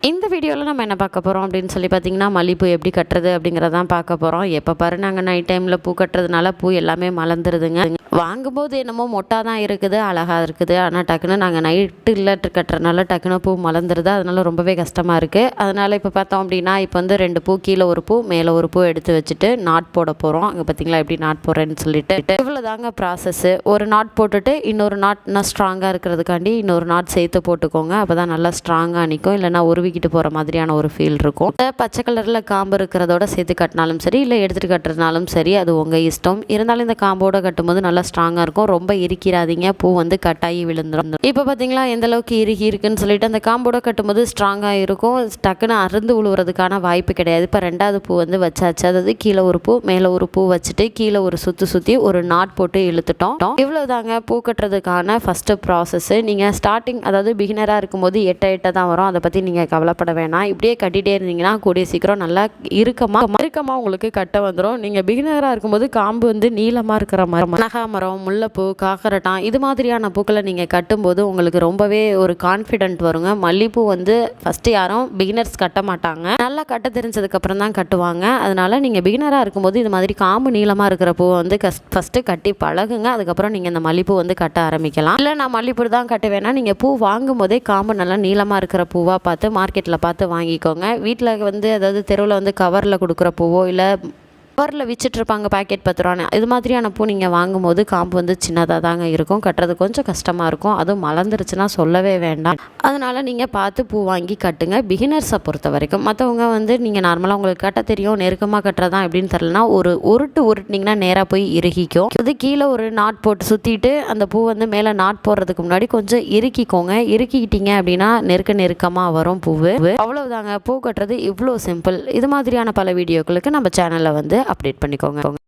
இந்த வீடியோவில் நம்ம என்ன பார்க்க போகிறோம் அப்படின்னு சொல்லி பார்த்தீங்கன்னா மல்லிப்பூ எப்படி கட்டுறது அப்படிங்கிறதான் பார்க்க போகிறோம் எப்போ பாரு நாங்கள் நைட் டைமில் பூ கட்டுறதுனால பூ எல்லாமே மலர்ந்துருதுங்க. வாங்கும்போது என்னமோ மொட்டாக தான் இருக்குது அழகாக இருக்குது. ஆனால் டக்குன்னு நாங்கள் நைட்டு இல்லை கட்டுறதுனால டக்குன்னு பூ மலர்ந்துருது. அதனால் ரொம்பவே கஷ்டமாக இருக்குது அதனால் இப்போ பார்த்தோம் அப்படின்னா இப்போ வந்து ரெண்டு பூ கீழே ஒரு பூ மேலே ஒரு பூ எடுத்து வச்சுட்டு நாட் போட போகிறோம் அங்கே பார்த்தீங்களா எப்படி நாட் போடுறேன்னு சொல்லிட்டு. இவ்வளோ தாங்க ப்ராசஸ்ஸு ஒரு நாட் போட்டுட்டு இன்னொரு நாட் இன்னும் ஸ்ட்ராங்காக இருக்கிறதுக்காண்டி இன்னொரு நாட் சேர்த்து போட்டுக்கோங்க. அப்போ தான் நல்லா ஸ்ட்ராங்காக நிற்கும் இல்லைன்னா உருவிக்கிட்டு போகிற மாதிரியான ஒரு ஃபீல் இருக்கும். பச்சை கலரில் காம்பு இருக்கிறதோட சேர்த்து கட்டினாலும் சரி இல்லை எடுத்துகிட்டு கட்டுறதுனாலும் சரி அது உங்கள் இஷ்டம். இருந்தாலும் இந்த காம்போட கட்டும்போது நல்லா ஸ்ட்ராங்காக இருக்கும். ரொம்ப இறுக்கிறாதீங்க பூ வந்து கட்டாயி விழுந்துடும் இப்போ பார்த்தீங்களா எந்த அளவுக்கு இறுகி இருக்குன்னு சொல்லிட்டு அந்த காம்போட கட்டும்போது ஸ்ட்ராங்காக இருக்கும். டக்குன்னு அறுந்து விழுவுறதுக்கான வாய்ப்பு கிடையாது. இப்போ ரெண்டாவது பூ வந்து வச்சாச்சு. அதாவது கீழே ஒரு பூ மேலே ஒரு பூ வச்சுட்டு கீழே ஒரு சுற்றி சுற்றி ஒரு நாட் போட்டு இழுத்துட்டோம். இவ்வளோதாங்க பூ கட்டுறதுக்கான ஃபஸ்ட்டு ப்ராசஸ்ஸு நீங்கள் ஸ்டார்டிங் அதாவது பிகினராக இருக்கும்போது எட்ட எட்ட தான் வரும். அதை பற்றி நீங்கள் கவலைப்பட வேணாம். இப்படியே கட்டிகிட்டே இருந்தீங்கன்னா கூடிய சீக்கிரம் நல்லா இறுக்கமாக இறுக்கமாக உங்களுக்கு கட்ட வந்துடும் நீங்கள் பிகினராக இருக்கும்போது காம்பு வந்து நீளமாக இருக்கிற மாதிரி கனகாமரம் முல்லைப்பூ காக்கரட்டான் இது மாதிரியான பூக்களை நீங்கள் கட்டும்போது உங்களுக்கு ரொம்பவே ஒரு கான்ஃபிடென்ட் வருங்க. மல்லிப்பூ வந்து ஃபஸ்ட்டு யாரும் பிகினர்ஸ் கட்ட மாட்டாங்க. நல்லா கட்ட தெரிஞ்சதுக்கப்புறம் தான் கட்டுவாங்க. அதனால் நீங்கள் பிகினராக இருக்கும்போது இது மாதிரி காம்பு நீளமாக இருக்கிற பூவை வந்து கஸ் ஃபஸ்ட்டு கட்டி பழகுங்க. அதுக்கப்புறம் நீங்கள் இந்த மல்லிப்பூ வந்து கட்ட ஆரம்பிக்கலாம். இல்லை நான் மல்லிப்பூ தான் கட்டுவேன்னா நீங்கள் பூ வாங்கும் போதே காம்பு நல்லா நீளமாக இருக்கிற பூவாக பார்த்து மார்க்கெட்டில் பார்த்து வாங்கிக்கோங்க. வீட்டில் வந்து அதாவது தெருவில் வந்து கவரில் கொடுக்குற பூவோ இல்லை கவரில் விச்சிட்ருப்பாங்க பாக்கெட் பத்து ரூபான்னு இது மாதிரியான பூ நீங்கள் வாங்கும்போது காம்பு வந்து சின்னதாக தாங்க இருக்கும். கட்டுறது கொஞ்சம் கஷ்டமாக இருக்கும். அதுவும் மலர்ந்துருச்சுன்னா சொல்லவே வேண்டாம். அதனால் நீங்கள் பார்த்து பூ வாங்கி கட்டுங்க. பிகினர்ஸை பொறுத்த வரைக்கும். மற்றவங்க வந்து நீங்கள் நார்மலாக உங்களுக்கு கட்ட தெரியும் நெருக்கமாக கட்டுறதா எப்படின்னு தெரிலனா ஒரு உருட்டு உருட்டினீங்கன்னா நேராக போய் இறுகிக்கும். அது கீழே ஒரு நாட் போட்டு சுற்றிட்டு அந்த பூ வந்து மேலே நாட் போடுறதுக்கு முன்னாடி கொஞ்சம் இறுக்கிக்கோங்க. இறுக்கிக்கிட்டீங்க அப்படின்னா நெருக்க நெருக்கமாக வரும் பூவு. அவ்வளவுதாங்க. பூ கட்டுறது இவ்வளோ சிம்பிள் இது மாதிரியான பல வீடியோக்களுக்கு நம்ம சேனலில் வந்து அப்டேட் பண்ணிக்கோங்க